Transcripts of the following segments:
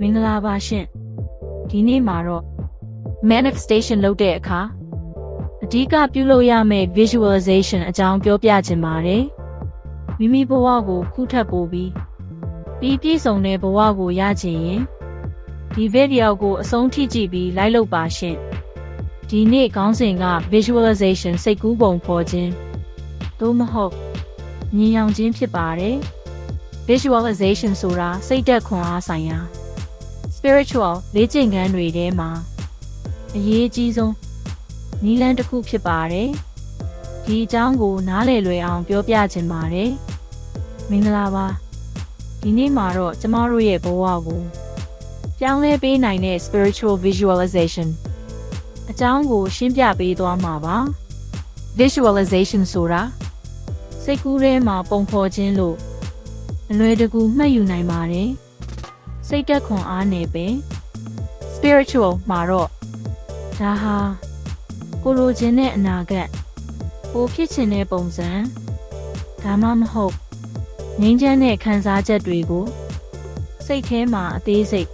မင်္ဂလာပါရှင်ဒီနေ့မှာတော့ manifestation လုပ်တဲ့အခါအဓိကပြုလုပ်ရမယ့် visualization အကြောင်းပြောပြခြင်းပါတယ်မိမိဘဝကိုခုထပ်ပို့ပြီးပြီးပြည့်စုံတဲ့ဘဝကိုရချင်ရင်ဒီဗီဒီယိုကိုအဆုံးထိကြည့်ပြီးလိုက်လုပ်ပါရှင်ဒီနေ့ခေါင်းစဉ်က visualization စိတ်ကူးပုံဖော်ခြင်းသို့မဟုတ်မြင်အောင်ခြင်းဖြစ်ပါတယ် visualization ဆိုတာစိတ်သက်ခွန်အားဆိုင်ရာ spiritual လေ့ကျင့်ခန်းတွေထဲမှာအရေးအကြီးဆုံးနည်းလမ်းတစ်ခုဖြစ်ပါတယ်။ဒီအကြောင်းကို နားလည်လွယ်အောင် ပြောပြခြင်းပါတယ်။မင်္ဂလာပါ။ဒီနေ့မှာတော့ကျမတို့ရဲ့ဘဝကိုပြောင်းလဲပေးနိုင်တဲ့ spiritual visualization အကြောင်းကို ရှင်းပြပေးသွားမှာပါ။ visualization ဆိုတာစိတ်ကူးထဲမှာပုံဖော်ခြင်းလို့အလွယ်တကူမှတ်ယူနိုင်ပါတယ်။ စိတ်သက်ခွန်အားနဲ့ပဲ spiritual မှာတော့ဒါဟာကိုလိုချင်တဲ့အနာဂတ်ကိုဖြစ်ချင်တဲ့ပုံစံဒါမှမဟုတ်ငြိမ်းချမ်းတဲ့ခံစားချက်တွေကို စိတ်ထဲမှာအသေးစိတ်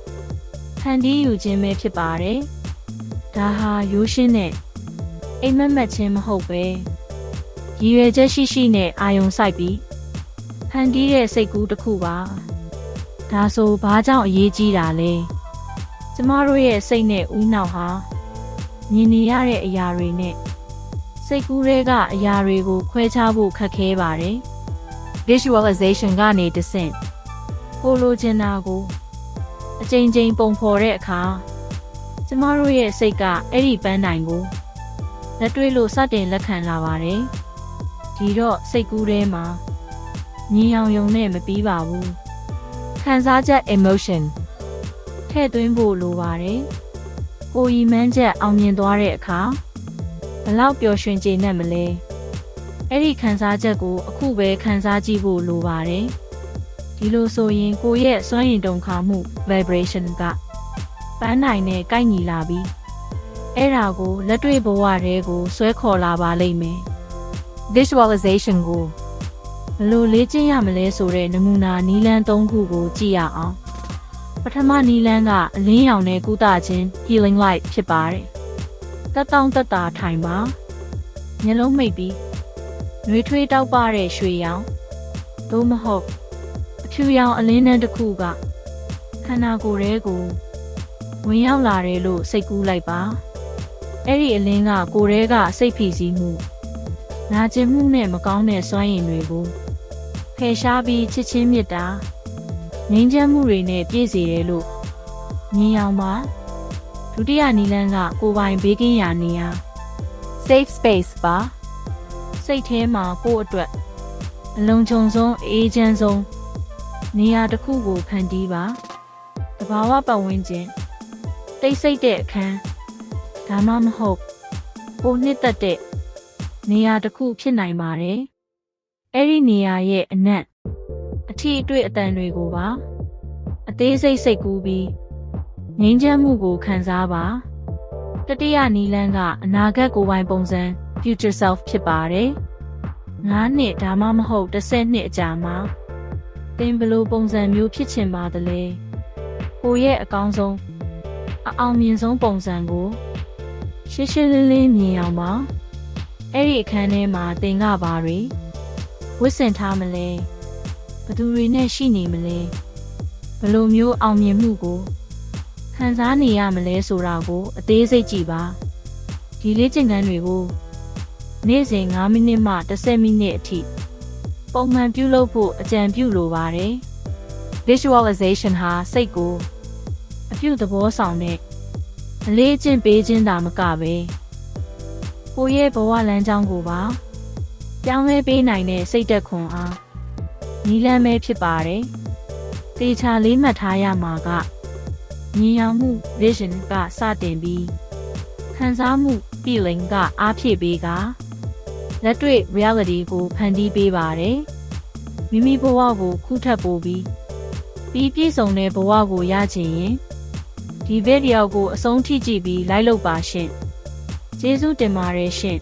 ဖန်တီးယူခြင်းပဲဖြစ်ပါတယ်ဒါဟာရိုးရှင်းတဲ့အိမ်မက်မက်ခြင်းမဟုတ်ပဲရည်ရွယ်ချက်ရှိရှိနဲ့အာယုံစိုက်ပြီးဖန်တီးတဲ့စိတ်ကူးတစ်ခုပါ ဒါဆိုဘာကြောင့်အရေးကြီးတာလဲကျမတို့ရဲ့စိတ်နဲ့ဦးနှောက်ဟာမြင်နေရတဲ့အရာတွေနဲ့စိတ်ကူးတွေကအရာတွေကိုခွဲခြားဖို့ခက်ခဲပါတယ်။ visualization ကနေတဆင့်ကိုလိုချင်တာကိုအချိန်ချင်းပုံဖော်တဲ့အခါကျမတို့ရဲ့စိတ်ကအဲ့ဒီပန်းတိုင်ကိုလက်တွေ့လို့စတင်လက်ခံလာပါတယ်။ဒီတော့စိတ်ကူးထဲမှာမြင်အောင်ယုံနဲ့မပြီးပါဘူး။ ခံစားချက် emotion ထည့်သွင်းဖို့လိုပါတယ်။ကိုရီမန်းချက်အောင်မြင်သွားတဲ့အခါဘလောက်ပျော်ရွှင်ကျေနပ်မလဲ။အဲ့ဒီခံစားချက်ကိုအခုပဲခံစားကြည့်ဖို့လိုပါတယ်။ဒီလိုဆိုရင်ကိုရဲ့စွမ်းရည်တုန်ခါမှု vibration ကပန်းနိုင်နဲ့ကိုက်ညီလာပြီးအဲ့ဒါကိုလက်တွေ့ဘဝထဲကိုဆွဲခေါ်လာပါလိမ့်မယ်။ visualization ကိုဘယ် လိုလေ့ကျင့်ရမလဲဆိုတဲ့နမူနာနီလန်း၃ခုကိုကြည့်ရအောင်ပထမနီလန်းကအလင်းရောင်နဲ့ကုသခြင်း healing light ဖြစ်ပါတယ်တက်တောင့်တက်တာထိုင်ပါမျက်လုံးမိတ်ပြီးနှွေးထွေးတောက်ပတဲ့ရွှေရောင်သို့မဟုတ်အဖြူရောင်အလင်းနှန်းတစ်ခုကခန္ဓာကိုယ်ထဲကိုဝင်ရောက်လာတယ်လို့စိတ်ကူးလိုက်ပါအဲ့ဒီအလင်းကကိုယ်ထဲကစိတ်ဖိစီးမှုနာကျင်မှုနဲ့မကောင်းတဲ့စွမ်းရည်တွေကိုဖ ယ်ရှားပြီးချစ်ချင်းမေတ္တာငြိမ်းချမ်းမှုတွေနဲ့ပြည့်စေတယ်လို့မြင်အောင်ပါဒုတိယနီလန်းကကိုပိုင်ဘေးကင်းရာနေရာ safe space ပါစိတ်ထဲမှာကိုယ့်အတွက်အလုံးချုံဆုံးအေးချမ်းဆုံးနေရာတစ်ခုကိုဖန်တီးပါတဘာဝပတ်ဝန်းကျင်တိတ်ဆိတ်တဲ့အခန်းဒါမှမဟုတ်ကိုနှစ်သက်တဲ့နေရာတစ်ခုဖြစ်နိုင်ပါတယ် အဲ့ဒီနေရာရဲ့အနက်အထီးအတွေ့အတန်တွေကိုပါ အသေးစိတ်စိတ်ကူးပြီးငြိမ်းချမ်းမှုကိုခံစားပါတတိယနီလန်းကအနာဂတ်ကိုယ်ပိုင်ပုံစံ future self ဖြစ်ပါတယ်9နှစ်ဒါမှမဟုတ်10နှစ်အကြာမှာသင်ဘယ်လိုပုံစံမျိုးဖြစ်ချင်ပါသလဲကိုရဲ့အကောင်းဆုံးအအောင်မြင်ဆုံးပုံစံကိုရှင်းရှင်းလင်းလင်းမြင်အောင်ပါအဲ့ဒီအခန်းထဲမှာသင်ကဘာတွေ ဝတ်ဆင်ထားမလဲဘသူတွေနဲ့ရှိနေမလဲဘယ်လိုမျိုးအောင်မြင်မှုကိုခံစားနေရမလဲဆိုတာကိုအသေးစိတ်ကြည့်ပါဒီလေ့ကျင့်ခန်းတွေကိုနေ့စဉ်9မိနစ်မှ10မိနစ်အထိပုံမှန်ပြုလုပ်ဖို့အကြံပြုလိုပါတယ် visualization ဟာစိတ်ကိုအပြုသဘောဆောင်တဲ့အလေးကျင့်ပေးခြင်းသာမကပဲကိုယ့်ရဲ့ဘဝလမ်းကြောင်းကိုပါ ပြောင်းလဲပေးနိုင်တဲ့စိတ်သက်ခွန်အားနီးလန်းပဲဖြစ်ပါတယ်တေချာလေးမှတ်ထားရမှာကမြင်အောင်မှု vision ကစတင်ပြီးခံစားမှု feeling ကအားဖြည့်ပေးကလက်တွေ့ reality ကိုဖန်တီးပေးပါတယ်မိမိဘဝကိုခုထပ်ပို့ပြီးပြီးပြည့်စုံတဲ့ဘဝကိုရချင်ရင်ဒီဗီဒီယိုကိုအဆုံးထိကြည့်ပြီး like လုပ်ပါရှင်ကျေးဇူးတင်ပါတယ်ရှင်